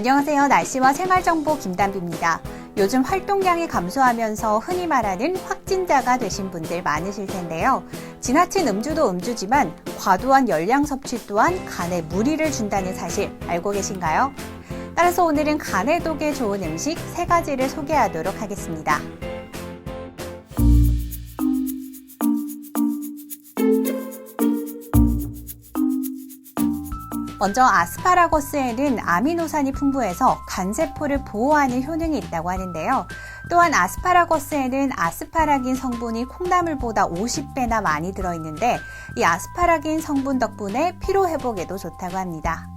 안녕하세요. 날씨와 생활정보 김담비입니다. 요즘 활동량이 감소하면서 흔히 말하는 확진자가 되신 분들 많으실 텐데요. 지나친 음주도 음주지만 과도한 열량 섭취 또한 간에 무리를 준다는 사실 알고 계신가요? 따라서 오늘은 간에 독에 좋은 음식 세 가지를 소개하도록 하겠습니다. 먼저 아스파라거스에는 아미노산이 풍부해서 간세포를 보호하는 효능이 있다고 하는데요. 또한 아스파라거스에는 아스파라긴 성분이 콩나물보다 50배나 많이 들어있는데 이 아스파라긴 성분 덕분에 피로 회복에도 좋다고 합니다.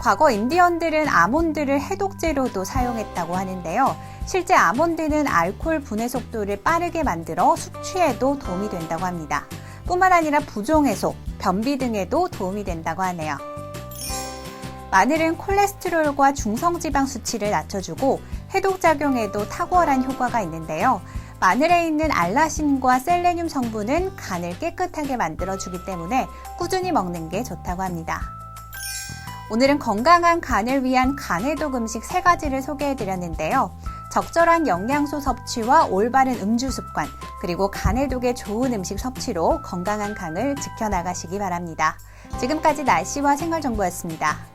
과거 인디언들은 아몬드를 해독제로도 사용했다고 하는데요. 실제 아몬드는 알코올 분해 속도를 빠르게 만들어 숙취에도 도움이 된다고 합니다. 뿐만 아니라 부종 해소, 변비 등에도 도움이 된다고 하네요. 마늘은 콜레스테롤과 중성지방 수치를 낮춰주고 해독작용에도 탁월한 효과가 있는데요. 마늘에 있는 알라신과 셀레늄 성분은 간을 깨끗하게 만들어주기 때문에 꾸준히 먹는 게 좋다고 합니다. 오늘은 건강한 간을 위한 간해독 음식 세 가지를 소개해 드렸는데요. 적절한 영양소 섭취와 올바른 음주 습관, 그리고 간해독에 좋은 음식 섭취로 건강한 간을 지켜나가시기 바랍니다. 지금까지 날씨와 생활정보였습니다.